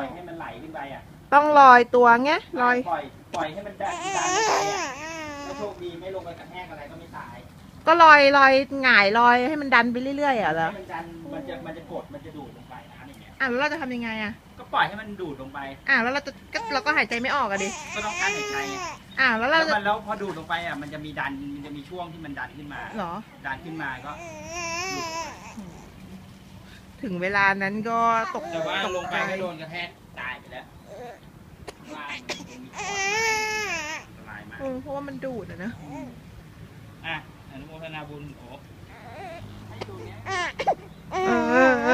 อยให้มันไหลขึ้นไปอะต้องลอยตัวไงลอย ปล่อยปล่อยให้มันดันดันขึ้นไปอะถ้าโชคดีไม่ลงไปกระแทกอะไรก็ไม่ตายก็ลอยลอยหงายลอยให้มันดันไปเรื่อยๆอะเหรอมันดันมันจะมันจะกดมันจะดูดลงไปนะอย่างเงี้ยอะแล้วเราจะทำยังไงอะก็ปล่อยให้มันดูดลงไปอะแล้วเราจะก็เราก็หายใจไม่ออกอะดิก็ต้องกั้นหายใจอะแล้วเราแล้วพอดูดลงไปอะมันจะมีดันมันจะมีช่วงที่มันดันขึ้นมา เหรอ ดันขึ้นมาก็ ถึงเวลานั้นก็ตกแต่ว่าลงไปใจก็โดนกระแทกตายไปแล้วโอ้เพราะว่ามันดูดอะนะ อะอนุโมทนาบุญโอ้โอ้โอ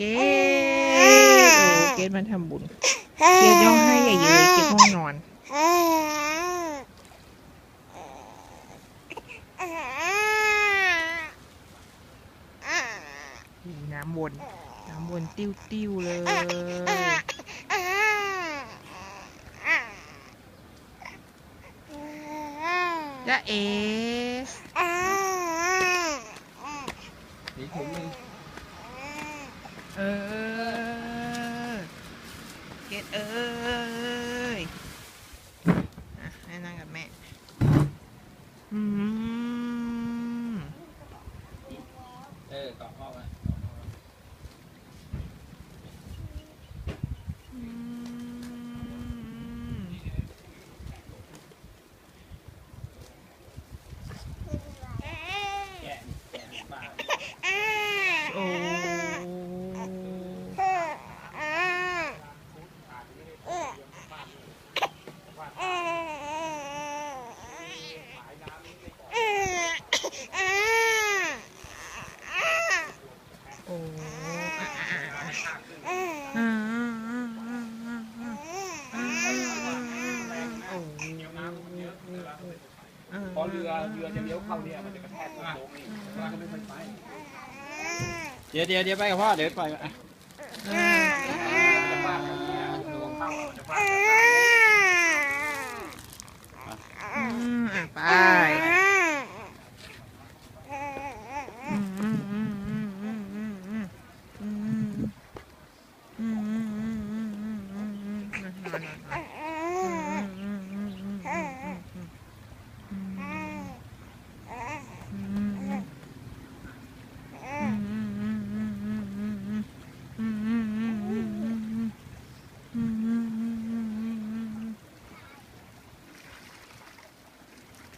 เอ เกดมาทำบุญ เกดย่องให้ใหญ่เยอะเกดห้องนอนน้ำวนน้ำวนติ้วติ้วเลยจ้าเอ๋นี่ผมเองเออ Uh... อเรือเรือจะเลี้ยวเข้าเนี่ยมันจะกระแทกตรงนี้ก็ไม่ค่อยไป เดี๋ยวเดี๋ยวเดี๋ยวไปกับพ่อเดี๋ยวไปล่อ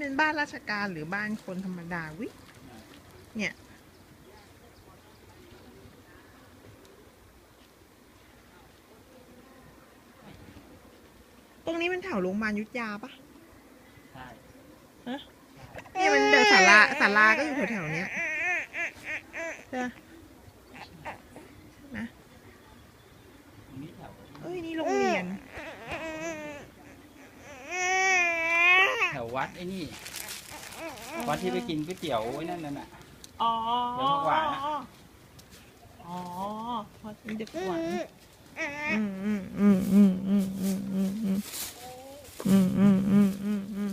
เป็นบ้านราชการหรือบ้านคนธรรมดาวิ เนี่ย ตรงนี้เป็นแถวโรงพยาบาลยุทธยาปะใช่เนี่ยมันเดินศาลาศาลาก็อยู่แถวๆเนี้ยใช่ปะนะ ตรงนี้แถว เอ้ย นี่โรงเรียน แถ ววัดไอ้นี่วัดที่ไปกินก๋วยเตี๋ยวไอ้นั่นน่ะ อ๋อเดี๋ยวผักหวานอะ อ๋อพอมีเด็กหวานอืมอืมอืมอืมอืมอืมอืมอืมอืมอืมอืมอืมอืม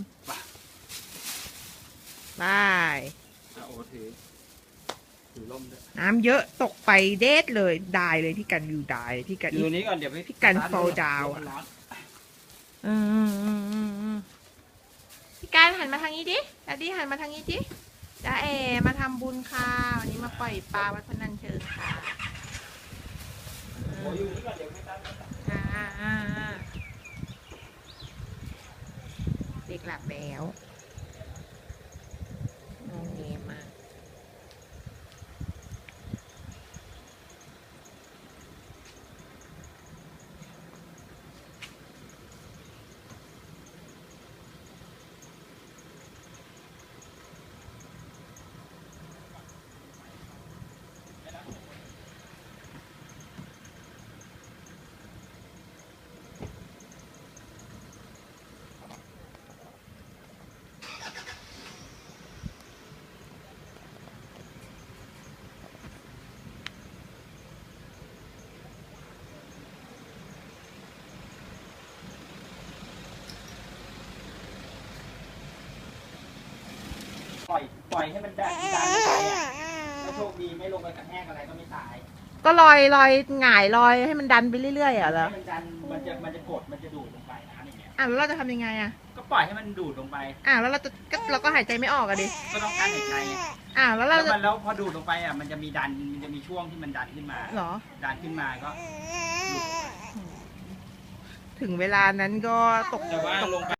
บายอะโอ้ถือถือล่มด้วยน้ำเยอะตกไปเด็ดเลยดายเลยพี่กันวิวดายพี่กันดูนี้ก่อนเดี๋ยวไปพี่กันสตร์ท fall down มันร้อน อืมอืมอืมอืมอืมพี่การหั นมาทางนี้ดิดาดี้หันมาทางนี้ดิดาเอมาทำบุญค่ะ วันนี้มาปล่อยปลาวัดพนันเชิงค่ะอ่าเด็กหลับแล้วงงเงมาก ปล่อยให้มันดันดันลงไปอะถ้าโชคดีไม่ลงไปกระแทกอะไรก็ไม่ตายก็ลอยลอยหงายลอยให้มันดันไปเรื่อยๆอะเหรอให้มันดันมันจะมันจะกดมันจะดูดลงไปนะอย่างเงี้ยอะแล้วเราจะทำยังไงอะก็ปล่อยให้มันดูดลงไปอะแล้วเราจะก็เราก็หายใจไม่ออกอะดิก็ต้องการหายใจไงอะแล้วแล้เราวจะมันแล้วพอดูดลงไปอะมันจะมีดันมันจะมีช่วงที่มันดันขึ้นมา เหรอ ดันขึ้นมาก็ ถึงเวลานั้นก็ตก แต่ว่าลงไป